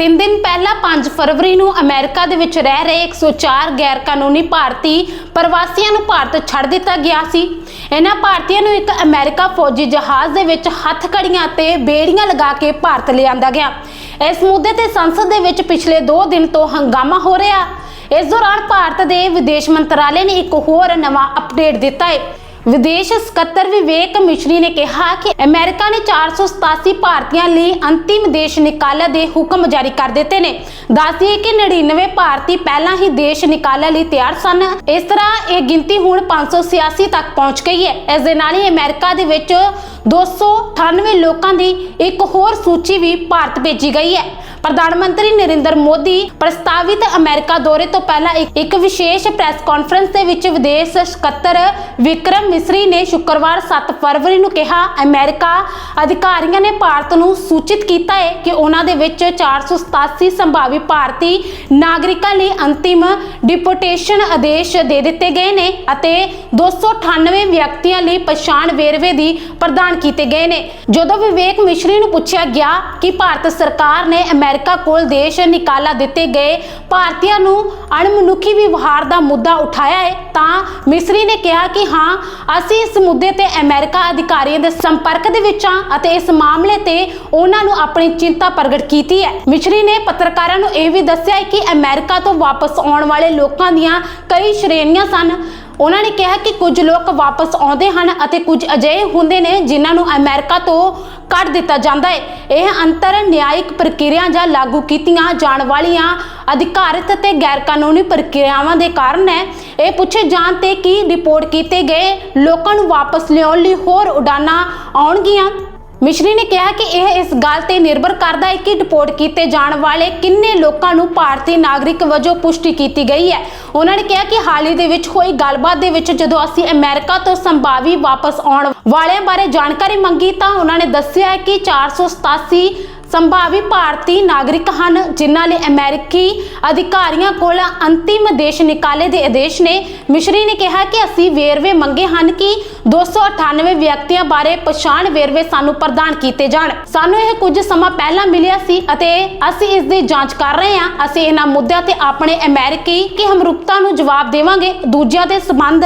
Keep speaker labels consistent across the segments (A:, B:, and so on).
A: ਤਿੰਨ ਦਿਨ ਪਹਿਲਾਂ 5 ਫਰਵਰੀ ਨੂੰ ਅਮਰੀਕਾ ਦੇ ਵਿੱਚ ਰਹਿ ਰਹੇ 104 ਗੈਰ ਕਾਨੂੰਨੀ ਭਾਰਤੀ ਪ੍ਰਵਾਸੀਆਂ ਨੂੰ ਭਾਰਤ ਛੱਡ ਦਿੱਤਾ ਗਿਆ ਸੀ। ਇਹਨਾਂ ਭਾਰਤੀਆਂ ਨੂੰ ਇੱਕ ਅਮਰੀਕਾ ਫੌਜੀ ਜਹਾਜ਼ ਦੇ ਵਿੱਚ ਹੱਥਕੜੀਆਂ ਤੇ ਬੇੜੀਆਂ ਲਗਾ ਕੇ ਭਾਰਤ ਲਿਆਂਦਾ ਗਿਆ। ਇਸ ਮੁੱਦੇ ਤੇ ਸੰਸਦ ਦੇ ਵਿੱਚ ਪਿਛਲੇ 2 ਦਿਨ ਤੋਂ ਹੰਗਾਮਾ ਹੋ ਰਿਹਾ। ਇਸ ਦੌਰਾਨ ਭਾਰਤ ਦੇ ਵਿਦੇਸ਼ ਮੰਤਰਾਲੇ ਨੇ ਇੱਕ ਹੋਰ ਨਵਾਂ ਅਪਡੇਟ ਦਿੱਤਾ ਹੈ। ਵਿਦੇਸ਼ ਸਕੱਤਰ ਵਿਵੇਕ ਮਿਸ਼ਰੀ ਨੇ ਕਿਹਾ ਕਿ ਅਮਰੀਕਾ ਨੇ 487 ਭਾਰਤੀਆਂ ਲਈ ਅੰਤਿਮ ਦੇਸ਼ ਨਿਕਾਲੇ ਦੇ ਹੁਕਮ ਜਾਰੀ ਕਰ ਦਿੱਤੇ ਨੇ। ਦੱਸਦੀਏ ਕਿ 99 ਭਾਰਤੀ ਪਹਿਲਾਂ ਹੀ ਦੇਸ਼ ਨਿਕਾਲੇ ਲਈ ਤਿਆਰ ਸਨ। ਇਸ ਤਰ੍ਹਾਂ ਇਹ ਗਿਣਤੀ ਹੁਣ 586 ਤੱਕ ਪਹੁੰਚ ਗਈ ਹੈ। ਇਸ ਦੇ ਨਾਲ ਹੀ ਅਮਰੀਕਾ ਦੇ ਵਿੱਚ 298 ਲੋਕਾਂ ਦੀ ਇੱਕ ਹੋਰ ਸੂਚੀ ਵੀ ਭਾਰਤ ਭੇਜੀ ਗਈ ਹੈ। ਪ੍ਰਧਾਨ ਮੰਤਰੀ ਨਰਿੰਦਰ ਮੋਦੀ ਪ੍ਰਸਤਾਵਿਤ ਅਮਰੀਕਾ ਦੌਰੇ ਤੋਂ ਪਹਿਲਾਂ ਇੱਕ- ਇੱਕ ਵਿਸ਼ੇਸ਼ ਪ੍ਰੈਸ ਕਾਨਫਰੰਸ ਦੇ ਵਿੱਚ ਵਿਦੇਸ਼ ਸਕੱਤਰ ਵਿਕਰਮ ਮਿਸਰੀ ਨੇ ਸ਼ੁੱਕਰਵਾਰ 7 ਫਰਵਰੀ ਨੂੰ ਕਿਹਾ, ਅਮਰੀਕਾ ਅਧਿਕਾਰੀਆਂ ਨੇ ਭਾਰਤ ਨੂੰ ਸੂਚਿਤ ਕੀਤਾ ਹੈ ਕਿ ਉਹਨਾਂ ਦੇ ਵਿੱਚ 487 ਸੰਭਾਵੀ ਭਾਰਤੀ ਨਾਗਰਿਕਾਂ ਲਈ ਅੰਤਿਮ ਡਿਪੋਰਟੇਸ਼ਨ ਆਦੇਸ਼ ਦੇ ਦਿੱਤੇ ਗਏ ਨੇ ਅਤੇ 298 ਵਿਅਕਤੀਆਂ ਲਈ ਪਛਾਣ ਵੇਰਵੇ ਦੀ ਪ੍ਰਦਾਨ ਕੀਤੇ ਗਏ ਨੇ। ਜਦੋਂ ਵਿਵੇਕ ਮਿਸ਼ਰੀ ਨੂੰ ਪੁੱਛਿਆ ਗਿਆ ਕਿ ਭਾਰਤ ਸਰਕਾਰ ਨੇ ਅਮਰੀਕਾ ਕੋਲ ਦੇਸ਼ ਨਿਕਾਲਾ ਦਿੱਤੇ ਗਏ। ਭਾਰਤੀਆਂ ਨੂੰ ਅਣਮਨੁੱਖੀ ਵਿਵਹਾਰ ਦਾ ਮੁੱਦਾ ਉਠਾਇਆ ਹੈ। ਤਾਂ ਮਿਸਰੀ ਨੇ ਕਿਹਾ ਕਿ ਹਾਂ, ਅਸੀਂ ਇਸ ਮੁੱਦੇ ਤੇ ਅਮਰੀਕਾ ਅਧਿਕਾਰੀਆਂ ਦੇ ਸੰਪਰਕ ਦੇ ਵਿੱਚ ਹਾਂ ਅਤੇ ਇਸ ਮਾਮਲੇ ਤੇ ਉਹਨਾਂ ਨੂੰ ਆਪਣੀ ਚਿੰਤਾ ਪ੍ਰਗਟ ਕੀਤੀ ਹੈ। ਮਿਸ਼ਰੀ ਨੇ ਪੱਤਰਕਾਰਾਂ ਨੂੰ ਇਹ ਵੀ ਦੱਸਿਆ ਕਿ ਅਮਰੀਕਾ ਤੋਂ ਵਾਪਸ ਆਉਣ ਵਾਲੇ ਲੋਕਾਂ ਦੀਆਂ ਕਈ ਸ਼੍ਰੇਣੀਆਂ ਸਨ। ਉਹਨਾਂ ਨੇ ਕਿਹਾ ਕਿ ਕੁਝ ਲੋਕ ਵਾਪਸ ਆਉਂਦੇ ਹਨ ਅਤੇ ਕੁਝ ਅਜਿਹੇ ਹੁੰਦੇ ਨੇ ਜਿਨ੍ਹਾਂ ਨੂੰ ਅਮਰੀਕਾ ਤੋਂ ਕੱਢ ਦਿੱਤਾ ਜਾਂਦਾ ਹੈ। ਇਹ ਅੰਤਰ ਨਿਆਇਕ ਪ੍ਰਕਿਰਿਆ ਜਾਂ ਲਾਗੂ ਕੀਤੀਆਂ ਜਾਣ ਵਾਲੀਆਂ ਅਧਿਕਾਰਿਤ ਅਤੇ ਗੈਰ ਕਾਨੂੰਨੀ ਪ੍ਰਕਿਰਿਆਵਾਂ ਦੇ ਕਾਰਨ ਹੈ। ਇਹ ਪੁੱਛੇ ਜਾਣ ਤੇ ਕੀ ਰਿਪੋਰਟ ਕੀਤੇ ਗਏ? ਲੋਕਾਂ ਨੂੰ ਵਾਪਸ ਲਿਆਉਣ ਲਈ ਹੋਰ ਉਡਾਨਾਂ ਆਉਣਗੀਆਂ? ਮਿਸ਼ਰੀ ਨੇ ਕਿਹਾ ਕਿ ਇਹ ਇਸ ਗੱਲ ਤੇ ਨਿਰਭਰ ਕਰਦਾ ਹੈ ਕਿ ਡਿਪੋਰਟ ਕੀਤੇ ਜਾਣ ਵਾਲੇ ਕਿੰਨੇ ਲੋਕਾਂ ਨੂੰ ਭਾਰਤੀ ਨਾਗਰਿਕ ਵਜੋਂ ਪੁਸ਼ਟੀ ਕੀਤੀ ਗਈ ਹੈ। ਉਹਨਾਂ ਨੇ ਕਿਹਾ ਕਿ ਹਾਲ ਹੀ ਦੇ ਵਿੱਚ ਹੋਈ ਗੱਲਬਾਤ ਦੇ ਵਿੱਚ ਜਦੋਂ ਅਸੀਂ ਅਮਰੀਕਾ ਤੋਂ ਸੰਭਾਵੀ ਵਾਪਸ ਆਉਣ ਵਾਲਿਆਂ ਬਾਰੇ ਜਾਣਕਾਰੀ ਮੰਗੀ ਤਾਂ ਉਹਨਾਂ ਨੇ ਦੱਸਿਆ ਕਿ 487 ਸੰਭਾਵੀ ਭਾਰਤੀ ਨਾਗਰਿਕ ਹਨ, ਜਿਨ੍ਹਾਂ ਲਈ ਅਮਰੀਕੀ ਅਧਿਕਾਰੀਆਂ ਕੋਲ ਅੰਤਿਮ ਦੇਸ਼ ਨਿਕਾਲੇ ਦੇ ਆਦੇਸ਼ ਨੇ। ਮਿਸ਼ਰੀ ਨੇ ਕਿਹਾ ਕਿ ਅਸੀਂ ਵੇਰਵੇ ਮੰਗੇ ਹਨ ਕਿ 298 ਵਿਅਕਤੀਆਂ ਬਾਰੇ ਪਛਾਣ ਵੇਰਵੇ ਸਾਨੂੰ ਪ੍ਰਦਾਨ ਕੀਤੇ ਜਾਣ। ਸਾਨੂੰ ਇਹ ਕੁਝ ਸਮਾਂ ਪਹਿਲਾਂ ਮਿਲਿਆ ਸੀ ਅਤੇ ਅਸੀਂ ਇਸ ਦੀ ਜਾਂਚ ਕਰ ਰਹੇ ਹਾਂ। ਅਸੀਂ ਇਹਨਾਂ ਮੁੱਦਿਆਂ ਤੇ ਆਪਣੇ ਅਮਰੀਕੀ ਕਿ ਹਮਰੁਕਤਾ ਨੂੰ ਜਵਾਬ ਦੇਵਾਂਗੇ। ਦੂਜਿਆਂ ਦੇ ਸੰਬੰਧ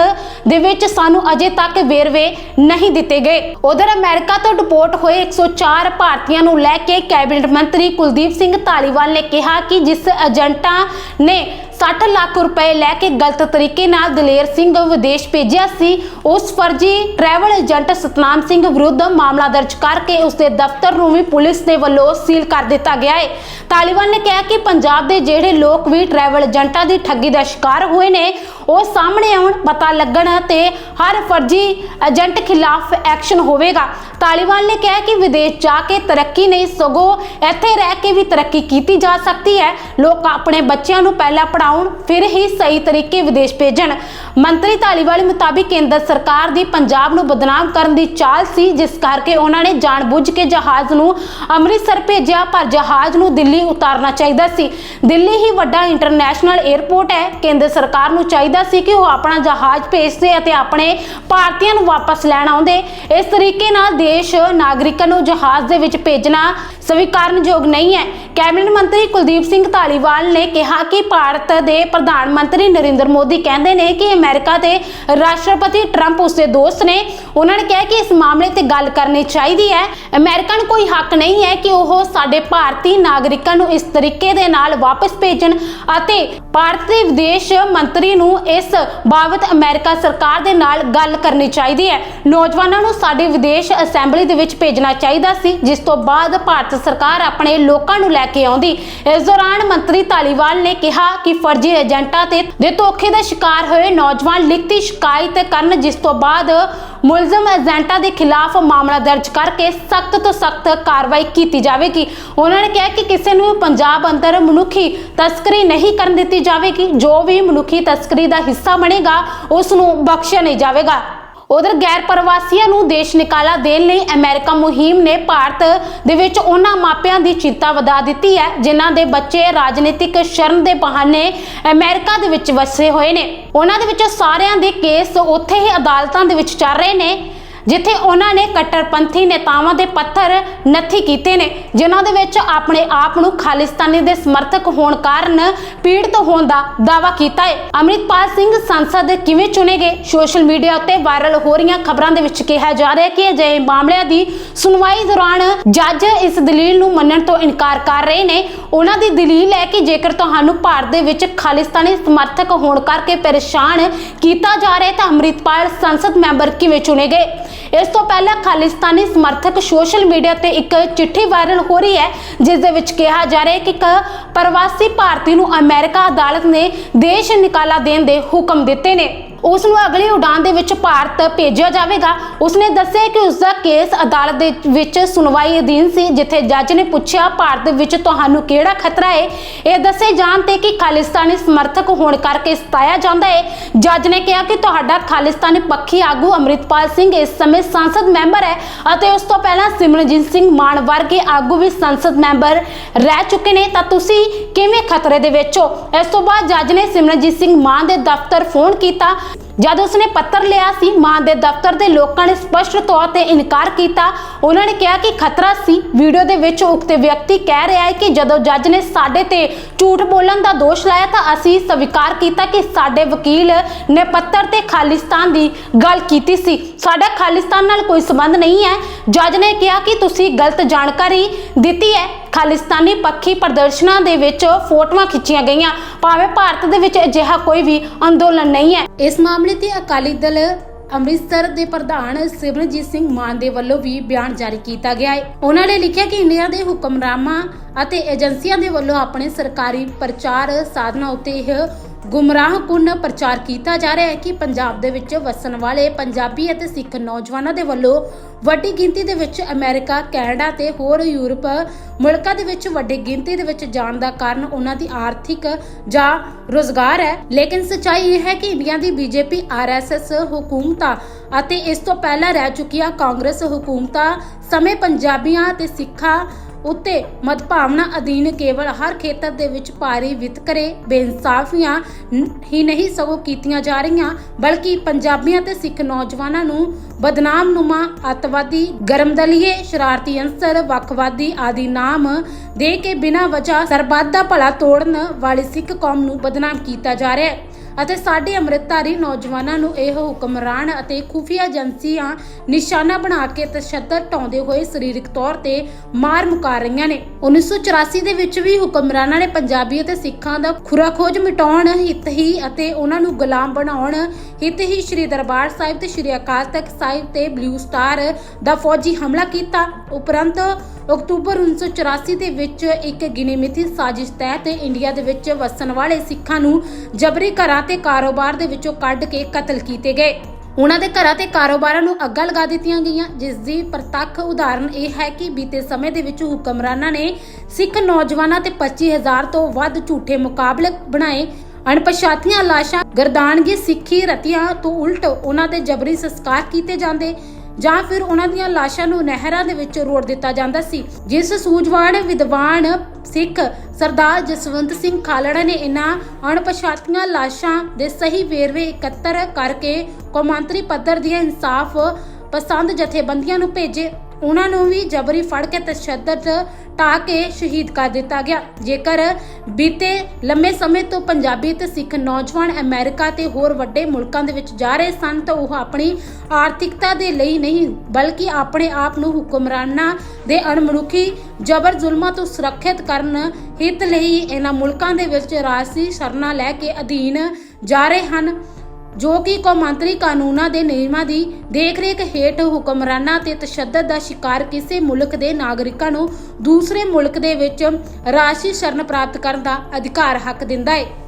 A: ਦੇ ਵਿੱਚ ਸਾਨੂੰ ਅਜੇ ਤੱਕ ਵੇਰਵੇ ਨਹੀਂ ਦਿੱਤੇ ਗਏ। ਉਧਰ ਅਮਰੀਕਾ ਤੋਂ ਡਿਪੋਰਟ ਹੋਏ 104 ਭਾਰਤੀਆਂ ਨੂੰ ਲੈ ਕੇ ਕੈਬਨਿਟ ਮੰਤਰੀ ਕੁਲਦੀਪ ਸਿੰਘ ਧਾਲੀਵਾਲ ਨੇ ਕਿਹਾ ਕਿ ਜਿਸ ਏਜੰਟਾਂ ਨੇ 60 ਲੱਖ ਰੁਪਏ ਲੈ ਕੇ ਗਲਤ ਤਰੀਕੇ ਨਾਲ ਦਲੇਰ ਸਿੰਘ ਵਿਦੇਸ਼ ਭੇਜਿਆ ਸੀ, ਉਸ ਫਰਜ਼ੀ ਟਰੈਵਲ ਏਜੰਟ ਸਤਨਾਮ ਸਿੰਘ ਵਿਰੁੱਧ ਮਾਮਲਾ ਦਰਜ ਕਰਕੇ ਉਸ ਦੇ ਦਫ਼ਤਰ ਨੂੰ ਵੀ ਪੁਲਿਸ ਦੇ ਵੱਲੋਂ ਸੀਲ ਕਰ ਦਿੱਤਾ ਗਿਆ ਹੈ। ਤਾਲੀਬਾਨ ਨੇ ਕਿਹਾ ਕਿ ਪੰਜਾਬ ਦੇ ਜਿਹੜੇ ਲੋਕ ਵੀ ਟਰੈਵਲ ਏਜੰਟਾਂ ਦੀ ਠੱਗੀ ਦਾ ਸ਼ਿਕਾਰ ਹੋਏ ਨੇ ਉਹ ਸਾਹਮਣੇ ਆਉਣ, ਪਤਾ ਲੱਗਣ ਤੇ ਹਰ ਫਰਜ਼ੀ ਏਜੰਟ ਖਿਲਾਫ ਐਕਸ਼ਨ ਹੋਵੇਗਾ। ਤਾਲੀਬਾਨ ਨੇ ਕਿਹਾ ਕਿ ਵਿਦੇਸ਼ ਜਾ ਕੇ ਤਰੱਕੀ ਨਹੀਂ, ਸਗੋਂ ਇੱਥੇ ਰਹਿ ਕੇ ਵੀ ਤਰੱਕੀ ਕੀਤੀ ਜਾ ਸਕਦੀ ਹੈ। ਲੋਕ ਆਪਣੇ ਬੱਚਿਆਂ ਨੂੰ ਪਹਿਲਾਂ ਪੜਾਉਣ ਫਿਰ ਹੀ ਸਹੀ ਤਰੀਕੇ ਵਿਦੇਸ਼ ਭੇਜਣ। ਮੰਤਰੀ ਧਾਲੀਵਾਲ ਮੁਤਾਬਿਕ ਕੇਂਦਰ ਸਰਕਾਰ ਦੀ ਪੰਜਾਬ ਨੂੰ ਬਦਨਾਮ ਕਰਨ ਦੀ ਚਾਲ ਸੀ, ਜਿਸ ਕਰਕੇ ਉਹਨਾਂ ਨੇ ਜਾਣਬੁੱਝ ਕੇ ਜਹਾਜ਼ ਨੂੰ ਅੰਮ੍ਰਿਤਸਰ ਭੇਜਿਆ, ਪਰ ਜਹਾਜ਼ ਨੂੰ ਦਿੱਲੀ ਉਤਾਰਨਾ ਚਾਹੀਦਾ ਸੀ। ਦਿੱਲੀ ਹੀ ਵੱਡਾ ਇੰਟਰਨੈਸ਼ਨਲ 에ਅਰਪੋਰਟ ਹੈ। ਕੇਂਦਰ ਸਰਕਾਰ ਨੂੰ ਚਾਹੀਦਾ ਸੀ ਕਿ ਉਹ ਆਪਣਾ ਜਹਾਜ਼ ਭੇਜਦੇ ਅਤੇ ਆਪਣੇ ਭਾਰਤੀਆਂ ਨੂੰ ਵਾਪਸ ਲੈਣ ਆਉਂਦੇ। ਇਸ ਤਰੀਕੇ ਨਾਲ ਦੇਸ਼ ਨਾਗਰਿਕਾਂ ਨੂੰ ਜਹਾਜ਼ ਦੇ ਵਿੱਚ ਭੇਜਣਾ ਸਵੀਕਾਰਨਯੋਗ ਨਹੀਂ ਹੈ। ਕੈਬਨਿਟ ਮੰਤਰੀ ਕੁਲਦੀਪ ਸਿੰਘ ਧਾਲੀਵਾਲ ਨੇ ਕਿਹਾ ਕਿ ਭਾਰਤ ਦੇ ਪ੍ਰਧਾਨ ਮੰਤਰੀ ਨਰਿੰਦਰ ਮੋਦੀ ਕਹਿੰਦੇ ਨੇ ਕਿ ਅਮਰੀਕਾ ਦੇ ਰਾਸ਼ਟਰਪਤੀ ਟਰੰਪ ਉਸਦੇ ਦੋਸਤ ਨੇ। ਉਹਨਾਂ ਨੇ ਕਿਹਾ ਕਿ ਇਸ ਮਾਮਲੇ ਤੇ ਗੱਲ ਕਰਨੀ ਚਾਹੀਦੀ ਹੈ। ਅਮਰੀਕਾ ਨੂੰ ਕੋਈ ਹੱਕ ਨਹੀਂ ਹੈ ਕਿ ਉਹ ਸਾਡੇ ਭਾਰਤੀ ਨਾਗਰਿਕਾਂ ਨੂੰ ਇਸ ਤਰੀਕੇ ਦੇ ਨਾਲ ਵਾਪਸ ਭੇਜਣ ਅਤੇ ਭਾਰਤ ਦੇ ਵਿਦੇਸ਼ ਮੰਤਰੀ ਨੂੰ ਇਸ ਬਾਬਤ ਅਮਰੀਕਾ ਸਰਕਾਰ ਦੇ ਨਾਲ ਗੱਲ ਕਰਨੀ ਚਾਹੀਦੀ ਹੈ। ਨੌਜਵਾਨਾਂ ਨੂੰ ਸਾਡੇ ਵਿਦੇਸ਼ ਅਸੈਂਬਲੀ ਦੇ ਵਿੱਚ ਭੇਜਣਾ ਚਾਹੀਦਾ ਸੀ, ਜਿਸ ਤੋਂ ਬਾਅਦ ਭਾਰਤ ਸਰਕਾਰ ਆਪਣੇ ਲੋਕਾਂ ਨੂੰ ਲੈ ਕੇ ਆਉਂਦੀ। ਇਸ ਦੌਰਾਨ ਮੰਤਰੀ ਧਾਲੀਵਾਲ ਨੇ ਕਿਹਾ ਕਿ ਫਰਜ਼ੀ ਏਜੰਟਾਂ ਤੇ ਦੇ ਧੋਖੇ ਦਾ ਸ਼ਿਕਾਰ ਹੋਏ ਨੌਜਵਾਨ ਲਿਖਤੀ ਸ਼ਿਕਾਇਤ ਕਰਨ, ਜਿਸ ਤੋਂ ਬਾਅਦ ਮੁਲਜ਼ਮ ਏਜੰਟਾਂ ਦੇ ਖਿਲਾਫ ਮਾਮਲਾ ਦਰਜ ਕਰਕੇ ਸਖਤ ਤੋਂ ਸਖਤ ਕਾਰਵਾਈ ਕੀਤੀ ਜਾਵੇਗੀ। ਉਹਨਾਂ ਨੇ ਕਿਹਾ ਕਿ ਕਿਸੇ ਨੂੰ ਪੰਜਾਬ ਅੰਦਰ ਮਨੁੱਖੀ ਤਸਕਰੀ ਨਹੀਂ ਕਰਨ ਦਿੱਤੀ ਜਾਵੇਗੀ। ਜੋ ਵੀ ਮਨੁੱਖੀ ਤਸਕਰੀ ਦਾ ਹਿੱਸਾ ਬਣੇਗਾ, ਉਸ ਨੂੰ ਬਖਸ਼ਿਆ ਨਹੀਂ ਜਾਵੇਗਾ। ਉਧਰ ਗੈਰ ਪ੍ਰਵਾਸੀਆਂ ਨੂੰ ਦੇਸ਼ ਨਿਕਾਲਾ ਦੇਣ ਲਈ ਅਮਰੀਕਾ ਮੁਹਿੰਮ ਨੇ ਭਾਰਤ ਦੇ ਵਿੱਚ ਉਹਨਾਂ ਮਾਪਿਆਂ ਦੀ ਚਿੰਤਾ ਵਧਾ ਦਿੱਤੀ ਹੈ, ਜਿਨ੍ਹਾਂ ਦੇ ਬੱਚੇ ਰਾਜਨੀਤਿਕ ਸ਼ਰਨ ਦੇ ਬਹਾਨੇ ਅਮਰੀਕਾ ਦੇ ਵਿੱਚ ਵਸੇ ਹੋਏ ਨੇ। ਉਹਨਾਂ ਦੇ ਵਿੱਚ ਸਾਰਿਆਂ ਦੇ ਕੇਸ ਉੱਥੇ ਹੀ ਅਦਾਲਤਾਂ ਦੇ ਵਿੱਚ ਚੱਲ ਰਹੇ ਨੇ। ਜਿੱਥੇ ਉਹਨਾਂ ਨੇ ਕੱਟੜਪੰਥੀ ਨੇਤਾਵਾਂ ਦੇ ਪੱਥਰ ਨੱਥੀ ਕੀਤੇ ਨੇ, ਜਿਨ੍ਹਾਂ ਦੇ ਵਿੱਚ ਆਪਣੇ ਆਪ ਨੂੰ ਖਾਲਿਸਤਾਨੀ ਦੇ ਸਮਰਥਕ ਹੋਣ ਕਾਰਨ ਪੀੜਤ ਹੋਣ ਦਾ ਦਾਅਵਾ ਕੀਤਾ ਹੈ। ਅਮਰਿਤਪਾਲ ਸਿੰਘ ਸੰਸਦ ਕਿਵੇਂ ਚੁਣੇ ਗਏ? ਸੋਸ਼ਲ ਮੀਡੀਆ ਉੱਤੇ ਵਾਇਰਲ ਹੋ ਰਹੀਆਂ ਖਬਰਾਂ ਦੇ ਵਿੱਚ ਕਿਹਾ ਜਾ ਰਿਹਾ ਹੈ ਕਿ ਅਜਿਹੇ ਮਾਮਲਿਆਂ ਦੀ ਸੁਣਵਾਈ ਦੌਰਾਨ ਜੱਜ ਇਸ ਦਲੀਲ ਨੂੰ ਮੰਨਣ ਤੋਂ ਇਨਕਾਰ ਕਰ ਰਹੇ ਨੇ। ਉਹਨਾਂ ਦੀ ਦਲੀਲ ਹੈ ਕਿ ਜੇਕਰ ਤੁਹਾਨੂੰ ਭਾਰਤ ਦੇ ਵਿੱਚ ਖਾਲਿਸਤਾਨੀ ਸਮਰਥਕ ਹੋਣ ਕਰਕੇ ਪਰੇਸ਼ਾਨ ਕੀਤਾ ਜਾ ਰਿਹਾ ਤਾਂ ਅਮਰਿਤਪਾਲ ਸੰਸਦ ਮੈਂਬਰ ਕਿਵੇਂ ਚੁਣੇ ਗਏ? ਇਸ ਤੋਂ ਪਹਿਲਾਂ ਖਾਲਿਸਤਾਨੀ ਸਮਰਥਕ ਸੋਸ਼ਲ ਮੀਡੀਆ ਤੇ ਇੱਕ ਚਿੱਠੀ ਵਾਇਰਲ ਹੋ ਰਹੀ ਹੈ, ਜਿਸ ਦੇ ਵਿੱਚ ਕਿਹਾ ਜਾ ਰਿਹਾ ਹੈ ਕਿ ਇੱਕ ਪ੍ਰਵਾਸੀ ਭਾਰਤੀ ਨੂੰ ਅਮਰੀਕਾ ਅਦਾਲਤ ਨੇ ਦੇਸ਼ ਨਿਕਾਲਾ ਦੇਣ ਦੇ ਹੁਕਮ ਦਿੱਤੇ ਨੇ। ਉਸ ਨੂੰ ਅਗਲੀ ਉਡਾਨ ਦੇ ਵਿੱਚ ਭਾਰਤ ਭੇਜਿਆ ਜਾਵੇਗਾ। ਉਸਨੇ ਦੱਸਿਆ ਕਿ ਉਸ ਦਾ ਕੇਸ ਅਦਾਲਤ ਦੇ ਵਿੱਚ ਸੁਣਵਾਈ ਅਧੀਨ ਸੀ, ਜਿੱਥੇ ਜੱਜ ਨੇ ਪੁੱਛਿਆ, ਭਾਰਤ ਵਿੱਚ ਤੁਹਾਨੂੰ ਕਿਹੜਾ ਖਤਰਾ ਹੈ ਇਹ ਦੱਸੇ ਜਾਣ ਤੇ ਕਿ ਖਾਲਿਸਤਾਨੀ ਸਮਰਥਕ ਹੋਣ ਕਰਕੇ ਸਤਾਇਆ ਜਾਂਦਾ ਹੈ ਜੱਜ ਨੇ ਕਿਹਾ ਕਿ ਤੁਹਾਡਾ ਖਾਲਿਸਤਾਨੀ ਪੱਖੀ ਆਗੂ ਅੰਮ੍ਰਿਤਪਾਲ ਸਿੰਘ ਇਸ ਸਮੇਂ ਸੰਸਦ ਮੈਂਬਰ ਹੈ ਅਤੇ ਉਸ ਤੋਂ ਪਹਿਲਾਂ ਸਿਮਰਨਜੀਤ ਸਿੰਘ ਮਾਨ ਵਰਗੇ ਆਗੂ ਵੀ ਸੰਸਦ ਮੈਂਬਰ ਰਹਿ ਚੁੱਕੇ ਨੇ। ਤਾਂ ਤੁਸੀਂ ਕਿਵੇਂ ਖਤਰੇ ਦੇ ਵਿੱਚ ਹੋ? ਇਸ ਤੋਂ ਬਾਅਦ ਜੱਜ ਨੇ ਸਿਮਰਨਜੀਤ ਸਿੰਘ ਮਾਨ ਦੇ ਦਫ਼ਤਰ ਫੋਨ ਕੀਤਾ। ਜਦ ਉਸਨੇ ਪੱਤਰ ਲਿਆ ਸੀ ਮਾਨ ਦੇ ਦਫ਼ਤਰ ਦੇ ਲੋਕਾਂ ਨੇ ਸਪਸ਼ਟ ਤੌਰ ਤੇ ਇਨਕਾਰ ਕੀਤਾ। ਉਹਨਾਂ ਨੇ ਕਿਹਾ ਕਿ ਖਤਰਾ ਸੀ। ਵੀਡੀਓ ਦੇ ਵਿੱਚ ਉਕਤ ਵਿਅਕਤੀ ਕਹਿ ਰਿਹਾ ਹੈ ਕਿ ਜਦੋਂ ਜੱਜ ਨੇ ਸਾਡੇ ਤੇ ਝੂਠ ਬੋਲਣ ਦਾ ਦੋਸ਼ ਲਾਇਆ ਤਾਂ ਅਸੀਂ ਸਵੀਕਾਰ ਕੀਤਾ ਕਿ ਸਾਡੇ ਵਕੀਲ ਨੇ ਪੱਤਰ ਤੇ ਖਾਲਿਸਤਾਨ ਦੀ ਗੱਲ ਕੀਤੀ ਸੀ। ਸਾਡਾ ਖਾਲਿਸਤਾਨ ਨਾਲ ਕੋਈ ਸੰਬੰਧ ਨਹੀਂ ਹੈ। ਜੱਜ ਨੇ ਕਿਹਾ ਕਿ ਤੁਸੀਂ ਗਲਤ ਜਾਣਕਾਰੀ ਦਿੱਤੀ ਹੈ। ਖਾਲਿਸਤਾਨੀ ਪੱਖੀ ਪ੍ਰਦਰਸ਼ਨਾਂ ਦੇ ਵਿੱਚ ਫੋਟੋਆਂ ਖਿੱਚੀਆਂ ਗਈਆਂ। ਭਾਵੇਂ ਭਾਰਤ ਦੇ ਵਿੱਚ ਅਜਿਹਾ ਕੋਈ ਵੀ ਅੰਦੋਲਨ ਨਹੀਂ ਹੈ। ਇਸ ਮਾਮਲੇ ਤੇ ਅਕਾਲੀ ਦਲ ਅੰਮ੍ਰਿਤਸਰ ਦੇ ਪ੍ਰਧਾਨ ਸਿਮਰਨਜੀਤ ਸਿੰਘ ਮਾਨ ਦੇ ਵੱਲੋਂ ਵੀ ਬਿਆਨ ਜਾਰੀ ਕੀਤਾ ਗਿਆ ਹੈ। ਉਹਨਾਂ ਨੇ ਲਿਖਿਆ ਕਿ ਇੰਡੀਆ ਦੇ ਹੁਕਮਰਾਨਾਂ ਅਤੇ ਏਜੰਸੀਆਂ ਦੇ ਵੱਲੋਂ ਆਪਣੇ ਸਰਕਾਰੀ ਪ੍ਰਚਾਰ ਸਾਧਨਾਂ ਉੱਤੇ ਇਹ ਗੁੰਮਰਾਹਕੁਨ ਪ੍ਰਚਾਰ ਕੀਤਾ ਜਾ ਰਿਹਾ ਹੈ ਕਿ ਪੰਜਾਬ ਦੇ ਵਿੱਚ ਵਸਣ ਵਾਲੇ ਪੰਜਾਬੀ ਅਤੇ ਸਿੱਖ ਨੌਜਵਾਨਾਂ ਦੇ ਵੱਲੋਂ ਵੱਡੀ ਗਿਣਤੀ ਦੇ ਵਿੱਚ ਅਮਰੀਕਾ, ਕੈਨੇਡਾ ਤੇ ਹੋਰ ਯੂਰਪ ਮੁਲਕਾਂ ਦੇ ਵਿੱਚ ਵੱਡੀ ਗਿਣਤੀ ਦੇ ਵਿੱਚ ਜਾਣ ਦਾ ਕਾਰਨ ਉਹਨਾਂ ਦੀ ਆਰਥਿਕ ਜਾਂ ਰੋਜ਼ਗਾਰ ਹੈ। ਲੇਕਿਨ ਸਚਾਈ ਇਹ ਹੈ ਕਿ ਇੰਡੀਆ ਦੀ ਬੀਜੇਪੀ ਆਰਐਸਐਸ ਹਕੂਮਤਾਂ ਅਤੇ ਇਸ ਤੋਂ ਪਹਿਲਾਂ ਰਹਿ ਚੁੱਕੀਆਂ ਕਾਂਗਰਸ ਹਕੂਮਤਾਂ ਸਮੇਂ ਪੰਜਾਬੀਆਂ ਤੇ ਸਿੱਖਾਂ ਉੱਤੇ ਮਤਭਾਵਨਾ ਅਧੀਨ ਕੇਵਲ ਹਰ ਖੇਤਰ ਦੇ ਵਿੱਚ ਭਾਰੀ ਵਿਤਕਰੇ ਬੇਇਨਸਾਫੀਆਂ ਹੀ ਨਹੀਂ ਸਗੋਂ ਕੀਤੀਆਂ ਜਾ ਰਹੀਆਂ, ਬਲਕਿ ਪੰਜਾਬੀਆਂ ਤੇ ਸਿੱਖ ਨੌਜਵਾਨਾਂ ਨੂੰ ਬਦਨਾਮਨੁਮਾ, ਅੱਤਵਾਦੀ, ਗਰਮਦਲੀਏ, ਸ਼ਰਾਰਤੀ ਅੰਸਰ ਵੱਖਵਾਦੀ ਆਦਿ ਨਾਮ ਦੇ ਕੇ ਬਿਨਾਂ ਵਜ੍ਹਾ ਸਰਬੱਤ ਦਾ ਭਲਾ ਤੋੜਨ ਵਾਲੀ ਸਿੱਖ ਕੌਮ ਨੂੰ ਬਦਨਾਮ ਕੀਤਾ ਜਾ ਰਿਹਾ ਹੈ। ਅਤੇ ਸਾਡੇ ਅੰਮ੍ਰਿਤਧਾਰੀ ਨੌਜਵਾਨਾਂ ਨੂੰ ਇਹ ਹੁਕਮਰਾਨ ਅਤੇ ਖੁਫੀਆ ਏਜੰਸੀਆਂ ਨਿਸ਼ਾਨਾ ਬਣਾ ਕੇ ਤਸ਼ੱਦਦ ਢਾਉਂਦੇ ਹੋਏ ਸਰੀਰਕ ਤੌਰ ਤੇ ਮਾਰ ਮੁਕਾ ਰਹੀਆਂ ਨੇ। 1984 ਦੇ ਵਿੱਚ ਵੀ ਹੁਕਮਰਾਨਾਂ ਨੇ ਪੰਜਾਬੀ ਅਤੇ ਸਿੱਖਾਂ ਦਾ ਖੁਰਾ ਖੋਜ ਮਿਟਾਉਣ, ਹਿੱਤ ਹੀ ਅਤੇ ਉਹਨਾਂ ਨੂੰ ਗੁਲਾਮ ਬਣਾਉਣ, ਹਿੱਤ ਹੀ ਸ੍ਰੀ ਦਰਬਾਰ ਸਾਹਿਬ ਤੇ ਸ੍ਰੀ ਅਕਾਲ ਤਖਤ ਸਾਹਿਬ ਤੇ ਬਲੂ ਸਟਾਰ ਦਾ ਫੌਜੀ ਹਮਲਾ ਕੀਤਾ। ਉਪਰੰਤ ਅਕਤੂਬਰ 1984 ਦੇ ਵਿੱਚ ਇੱਕ ਗਿਣੀ ਮਿਥੀ ਸਾਜ਼ਿਸ਼ ਤਹਿਤ ਇੰਡੀਆ ਦੇ ਵਿੱਚ ਵਸਣ ਵਾਲੇ ਸਿੱਖਾਂ ਨੂੰ ਜਬਰੀ ਘਰਾਂ ਤੇ ਕਾਰੋਬਾਰ ਦੇ ਵਿੱਚੋਂ ਕੱਢ ਕੇ ਕਤਲ ਕੀਤੇ ਗਏ। ਉਹਨਾਂ ਦੇ ਘਰਾਂ ਤੇ ਕਾਰੋਬਾਰਾਂ ਨੂੰ ਅੱਗਾਂ ਲਗਾ ਦਿੱਤੀਆਂ ਗਈਆਂ। ਜਿਸ ਦੀ ਪ੍ਰਤੱਖ ਉਦਾਹਰਣ ਇਹ ਹੈ ਕਿ ਬੀਤੇ ਸਮੇਂ ਦੇ ਵਿੱਚ ਹੁਕਮਰਾਨਾਂ ਨੇ ਸਿੱਖ ਨੌਜਵਾਨਾਂ ਤੇ 25000 ਤੋਂ ਵੱਧ ਝੂਠੇ ਮੁਕਾਬਲੇ ਬਣਾਏ। ਅਣਪਛਾਤੀਆਂ ਲਾਸ਼ਾਂ, ਗਰਦਾਨਗੀ ਸਿੱਖੀ ਰਤੀਆਂ ਤੋਂ ਉਲਟ ਉਹਨਾਂ ਦੇ ਜਬਰੀ ਸੰਸਕਾਰ ਕੀਤੇ ਜਾਂਦੇ। ਜਾਂ ਫਿਰ ਉਹਨਾਂ ਦੀਆਂ ਲਾਸ਼ਾਂ ਨੂੰ ਨਹਿਰਾਂ ਦੇ ਵਿੱਚ ਰੋੜ ਦਿੱਤਾ ਜਾਂਦਾ ਸੀ। ਜਿਸ ਸੂਝਵਾਨ ਵਿਦਵਾਨ ਸਿੱਖ ਸਰਦਾਰ ਜਸਵੰਤ ਸਿੰਘ ਖਾਲੜਾ ਨੇ ਇਹਨਾਂ ਅਣਪਛਾਤੀਆਂ ਲਾਸ਼ਾਂ ਦੇ ਸਹੀ ਵੇਰਵੇ ਇਕੱਤਰ ਕਰਕੇ ਕੌਮਾਂਤਰੀ ਪੱਧਰ ਦੀਆਂ ਇਨਸਾਫ ਪਸੰਦ ਜਥੇਬੰਦੀਆਂ ਨੂੰ ਭੇਜੇ। ਉਹਨਾਂ ਨੂੰ ਵੀ ਜਬਰੀ ਫੜ ਕੇ ਤਸ਼ੱਦਦ ਢਾ ਕੇ ਸ਼ਹੀਦ ਕਰ ਦਿੱਤਾ ਗਿਆ। ਜੇਕਰ ਬੀਤੇ ਲੰਮੇ ਸਮੇਂ ਤੋਂ ਪੰਜਾਬੀ ਤੇ ਸਿੱਖ ਨੌਜਵਾਨ ਅਮਰੀਕਾ ਤੇ ਹੋਰ ਵੱਡੇ ਮੁਲਕਾਂ ਦੇ ਵਿੱਚ ਜਾ ਰਹੇ ਸਨ, ਤਾਂ ਉਹ ਆਪਣੀ ਆਰਥਿਕਤਾ ਦੇ ਲਈ ਨਹੀਂ, ਬਲਕਿ ਆਪਣੇ ਆਪ ਨੂੰ ਹੁਕਮਰਾਨਾਂ ਦੇ ਅਣਮਨੁੱਖੀ ਜਬਰ ਜ਼ੁਲਮਾਂ ਤੋਂ ਸੁਰੱਖਿਅਤ ਕਰਨ ਹਿੱਤ ਲਈ ਇਹਨਾਂ ਮੁਲਕਾਂ ਦੇ ਵਿੱਚ ਰਾਜਸੀ ਸ਼ਰਨਾ ਲੈ ਕੇ ਅਧੀਨ ਜਾ ਰਹੇ ਹਨ। ਜੋ ਕਿ ਕੌਮਾਂਤਰੀ ਕਾਨੂੰਨਾਂ ਦੇ ਨਿਯਮਾਂ ਦੀ ਦੇਖਰੇਖ ਹੇਠ ਹੁਕਮਰਾਨਾਂ ਤੇ ਤਸ਼ੱਦਦ ਦਾ ਸ਼ਿਕਾਰ ਕਿਸੇ ਮੁਲਕ ਦੇ ਨਾਗਰਿਕਾਂ ਨੂੰ ਦੂਸਰੇ ਮੁਲਕ ਦੇ ਵਿੱਚ ਰਾਸ਼ੀ ਸ਼ਰਨ ਪ੍ਰਾਪਤ ਕਰਨ ਦਾ ਅਧਿਕਾਰ ਹੱਕ ਦਿੰਦਾ ਹੈ।